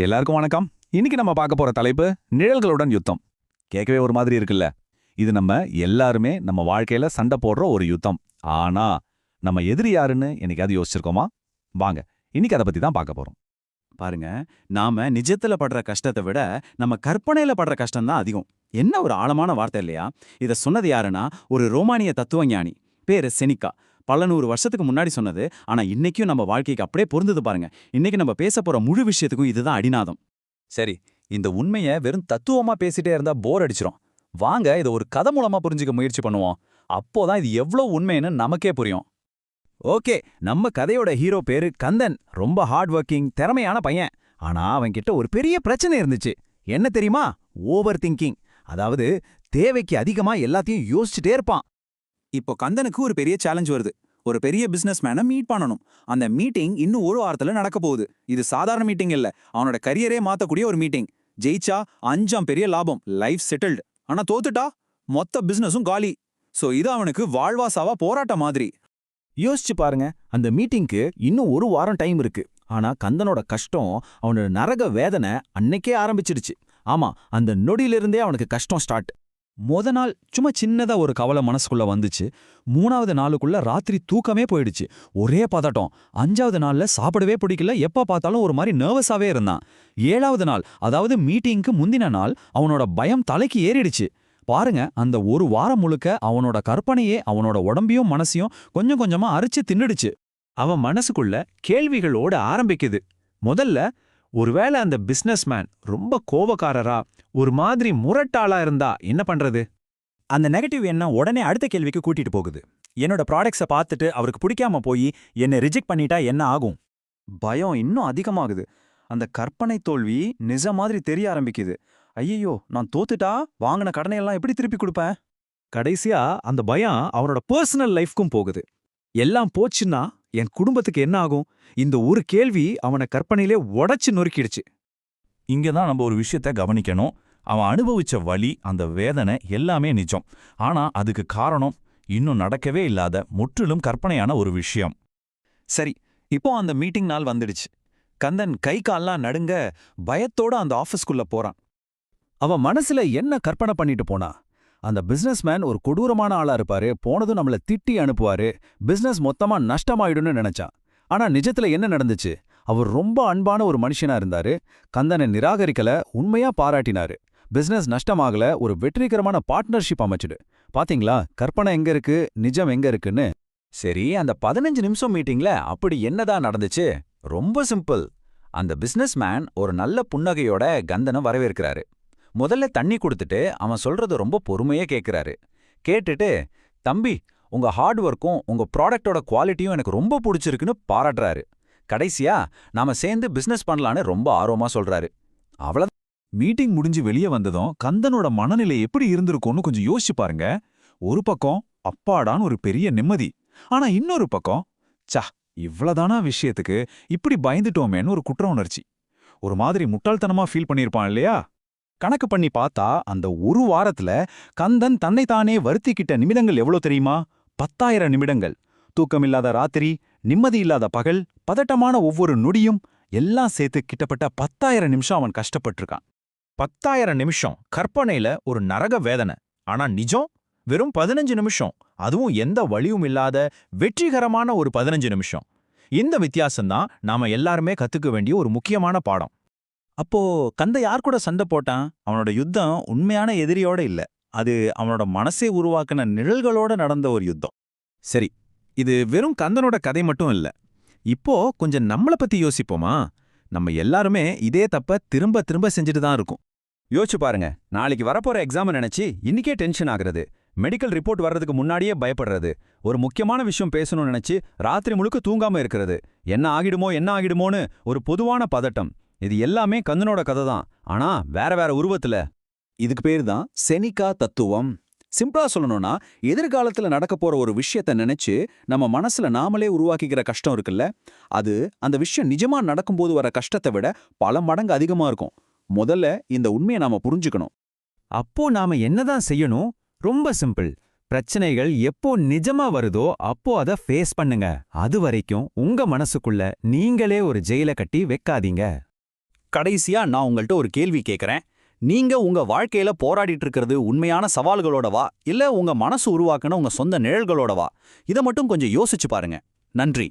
எல்லாருக்கும் வணக்கம். இன்னைக்கு நம்ம பார்க்க போற தலைப்பு நிழல்களுடன் யுத்தம். கேட்கவே ஒரு மாதிரி இருக்குல்ல. இது நம்ம எல்லாருமே நம்ம வாழ்க்கையில சண்டை போடுற ஒரு யுத்தம். ஆனா நம்ம எதிரி யாருன்னு என்னைக்காவது யோசிச்சிருக்கோமா? வாங்க இன்னைக்கு அதை பத்தி தான் பார்க்க போறோம். பாருங்க நாம நிஜத்துல படுற கஷ்டத்தை விட நம்ம கற்பனையில படுற கஷ்டம் தான் அதிகம். என்ன ஒரு ஆழமான வார்த்தை இல்லையா? இத சொன்னது யாருன்னா ஒரு ரோமானிய தத்துவஞானி. பேரு செனிக்கா. பல நூறு வருஷத்துக்கு முன்னாடி சொன்னது. ஆனா இன்னைக்கும் நம்ம வாழ்க்கைக்கு அப்படியே பொருந்தது பாருங்க. இன்னைக்கு நம்ம பேச போற முழு விஷயத்துக்கும் இதுதான் அடிநாதம். சரி இந்த உண்மையை வெறும் தத்துவமா பேசிட்டே இருந்தா போர் அடிச்சிரும். வாங்க இதை ஒரு கதை மூலமா புரிஞ்சுக்க முயற்சி பண்ணுவோம். அப்போதான் இது எவ்வளவு உண்மைன்னு நமக்கே புரியும். ஓகே நம்ம கதையோட ஹீரோ பேரு கந்தன். ரொம்ப ஹார்ட் ஒர்க்கிங் திறமையான பையன். ஆனா அவன்கிட்ட ஒரு பெரிய பிரச்சனை இருந்துச்சு. என்ன தெரியுமா? ஓவர் திங்கிங் அதாவது தேவைக்கு அதிகமா எல்லாத்தையும் யோசிச்சுட்டே இருப்பான். இப்போ கந்தனுக்கு ஒரு பெரிய சேலஞ்ச் வருது. ஒரு பெரிய பிசினஸ் மேனை மீட் பண்ணணும். அந்த மீட்டிங் இன்னும் ஒரு வாரத்துல நடக்க போகுது. இது சாதாரண மீட்டிங் இல்ல. அவனோட கரியரே மாத்தக்கூடிய ஒரு மீட்டிங் ஜெயிச்சா அஞ்சாம் பெரிய லாபம். லைஃப் செட்டில்டு ஆனா தோத்துட்டா? மொத்த பிசினஸும் காலி. சோ இது அவனுக்கு வாழ்வாசாவா போராட்ட மாதிரி. யோசிச்சு பாருங்க. அந்த மீட்டிங்க்கு இன்னும் ஒரு வாரம் டைம் இருக்கு. ஆனா கந்தனோட கஷ்டம் அவனோட நரக வேதனை அன்னைக்கே ஆரம்பிச்சிடுச்சு. ஆமா அந்த நொடியிலிருந்தே அவனுக்கு கஷ்டம் ஸ்டார்ட் மொத நாள் சும்மா சின்னதா ஒரு கவலை மனசுக்குள்ள வந்துச்சு. மூணாவது நாளுக்குள்ள ராத்திரி தூக்கமே போயிடுச்சு. ஒரே பதட்டம். அஞ்சாவது நாள்ல சாப்பிடவே பிடிக்கல. எப்ப பார்த்தாலும் ஒரு மாதிரி நர்வஸாவே இருந்தான். ஏழாவது நாள் அதாவது மீட்டிங்க்கு முந்தின நாள் அவனோட பயம் தலைக்கு ஏறிடுச்சு. பாருங்க அந்த ஒரு வாரம் முழுக்க அவனோட கற்பனையே அவனோட உடம்பையும் மனசையும் கொஞ்சம் கொஞ்சமா அரிச்சு தின்னுடுச்சு. அவன் மனசுக்குள்ள கேள்விகளோட ஆரம்பிக்குது. முதல்ல ஒருவேளை அந்த பிசினஸ்மேன் ரொம்ப கோவக்காரரா ஒரு மாதிரி முரட்டாளா இருந்தா என்ன பண்றது? அந்த நெகட்டிவ் எண்ணம் உடனே அடுத்த கேள்விக்கு கூட்டிட்டு போகுது. என்னோட ப்ராடக்ட்ஸை பார்த்துட்டு அவருக்கு பிடிக்காம போய் என்னை ரிஜெக்ட் பண்ணிட்டா என்ன ஆகும்? பயம் இன்னும் அதிகமாகுது. அந்த கற்பனை தோல்வி நிஜ மாதிரி தெரிய ஆரம்பிக்குது. ஐயோ நான் தோத்துட்டா? வாங்கின கடனையெல்லாம் எப்படி திருப்பி கொடுப்பேன்? கடைசியா அந்த பயம் அவனோட பர்சனல் லைஃப்க்கும் போகுது. எல்லாம் போச்சுன்னா என் குடும்பத்துக்கு என்ன ஆகும்? இந்த ஒரு கேள்வி அவனை கற்பனையிலே உடைச்சு நொறுக்கிடுச்சு. இங்க தான் நம்ம ஒரு விஷயத்த கவனிக்கணும். அவன் அனுபவிச்ச வலி அந்த வேதனை எல்லாமே நிஜம். ஆனா அதுக்கு காரணம் இன்னும் நடக்கவே இல்லாத முற்றிலும் கற்பனையான ஒரு விஷயம். சரி இப்போ அந்த மீட்டிங் நாள் வந்துடுச்சு. கந்தன் கை கால்லாம் நடுங்க பயத்தோட அந்த ஆஃபீஸ்க்குள்ள போறான். அவன் மனசுல என்ன கற்பனை பண்ணிட்டு போனா? அந்த பிசினஸ்மேன் ஒரு கொடூரமான ஆளா இருப்பாரு போனதும் நம்மள திட்டி அனுப்புவாரு பிசினஸ் மொத்தமா நஷ்டமாயிடும்னு நினைச்சான். ஆனா நிஜத்துல என்ன நடந்துச்சு? அவர் ரொம்ப அன்பான ஒரு மனுஷனா இருந்தாரு கந்தனை நிராகரிக்கல உண்மையா பாராட்டினாரு. பிசினஸ் நஷ்டமாகல ஒரு வெற்றிகரமான பார்ட்னர்ஷிப் அமைச்சுடு பாத்தீங்களா? கற்பனை எங்க இருக்கு? நிஜம் எங்க இருக்குன்னு. சரி அந்த பதினஞ்சு நிமிஷம் மீட்டிங்ல அப்படி என்னதான் நடந்துச்சு? ரொம்ப சிம்பிள் அந்த பிசினஸ்மேன் ஒரு நல்ல புன்னகையோட கந்தனை வரவேற்கிறாரு. முதல்ல தண்ணி கொடுத்துட்டு அவன் சொல்றது ரொம்ப பொறுமையா கேட்கிறாரு கேட்டுட்டு தம்பி உங்க ஹார்ட் ஒர்க்கும் உங்க ப்ராடக்டோட குவாலிட்டியும் எனக்கு ரொம்ப பிடிச்சிருக்குன்னு பாராட்டுறாரு. கடைசியா நாம சேர்ந்து பிசினஸ் பண்ணலான்னு ரொம்ப ஆர்வமா சொல்றாரு. அவ்வளவு மீட்டிங் முடிஞ்சு வெளியே வந்ததும் கந்தனோட மனநிலை எப்படி இருந்திருக்கும்னு கொஞ்சம் யோசிச்சு பாருங்க. ஒரு பக்கம் அப்பாடான்னு ஒரு பெரிய நிம்மதி ஆனா இன்னொரு பக்கம் சா இவ்வளவுதானா விஷயத்துக்கு? இப்படி பயந்துட்டோமேன்னு ஒரு குற்ற உணர்ச்சி. ஒரு மாதிரி முட்டாள்தனமா ஃபீல் பண்ணியிருப்பான் இல்லையா? கணக்கு பண்ணி பார்த்தா அந்த ஒரு வாரத்துல கந்தன் தன்னைத்தானே வருத்திக்கிட்ட நிமிடங்கள் எவ்வளோ தெரியுமா? பத்தாயிரம் நிமிடங்கள். தூக்கமில்லாத ராத்திரி நிம்மதி இல்லாத பகல் பதட்டமான ஒவ்வொரு நொடியும் எல்லாம் சேர்த்து கிட்டப்பட்ட பத்தாயிரம் நிமிஷம் அவன் கஷ்டப்பட்டிருக்கான். பத்தாயிரம் நிமிஷம் கற்பனையில ஒரு நரக வேதனை. ஆனா நிஜம்? வெறும் பதினஞ்சு நிமிஷம். அதுவும் எந்த வழியும் இல்லாத வெற்றிகரமான ஒரு பதினஞ்சு நிமிஷம். இந்த வித்தியாசம்தான் நாம எல்லாருமே கத்துக்க வேண்டிய ஒரு முக்கியமான பாடம். அப்போ கந்த யார் கூட சண்டை போட்டான்? அவனோட யுத்தம் உண்மையான எதிரியோட இல்ல. அது அவனோட மனசே உருவாக்கின நிழல்களோட நடந்த ஒரு யுத்தம். சரி இது வெறும் கந்தனோட கதை மட்டும் இல்ல. இப்போ கொஞ்சம் நம்மள பத்தி யோசிப்போமா? நம்ம எல்லாருமே இதே தப்ப திரும்ப திரும்ப செஞ்சுட்டு தான் இருக்கும். யோசிச்சு பாருங்க நாளைக்கு வரப்போற எக்ஸாம் நினைச்சு இன்னிக்கே டென்ஷன் ஆகுறது. மெடிக்கல் ரிப்போர்ட் வர்றதுக்கு முன்னாடியே பயப்படுறது. ஒரு முக்கியமான விஷயம் பேசணும்னு நினைச்சு ராத்திரி முழுக்க தூங்காம இருக்கிறது. என்ன ஆகிடுமோ என்ன ஆகிடுமோன்னு ஒரு பொதுவான பதட்டம். இது எல்லாமே கந்தனோட கதை தான். ஆனா வேற வேற உருவத்துல. இதுக்கு பேர் தான் செனிகா தத்துவம். சிம்பிளா சொல்லணும்னா எதிர்காலத்துல நடக்க போற ஒரு விஷயத்த நினைச்சு நம்ம மனசுல நாமளே உருவாக்கிக்கிற கஷ்டம் இருக்குல்ல? அது அந்த விஷயம் நிஜமா நடக்கும்போது வர கஷ்டத்தை விட பல மடங்கு அதிகமா இருக்கும். முதல்ல இந்த உண்மையை நாம புரிஞ்சுக்கணும். அப்போ நாம என்னதான் செய்யணும்? ரொம்ப சிம்பிள். பிரச்சனைகள் எப்போ நிஜமா வருதோ அப்போ அத ஃபேஸ் பண்ணுங்க. அது வரைக்கும் உங்க மனசுக்குள்ள நீங்களே ஒரு ஜெயில கட்டி வைக்காதீங்க. கடைசியா நான் உங்கள்கிட்ட ஒரு கேள்வி கேட்கறேன் நீங்க உங்க வாழ்க்கையில போராடிட்டு இருக்கிறது உண்மையான சவால்களோடவா இல்ல உங்க மனசு உருவாக்குன உங்க சொந்த நிழல்களோடவா இதை மட்டும் கொஞ்சம் யோசிச்சு பாருங்க. நன்றி.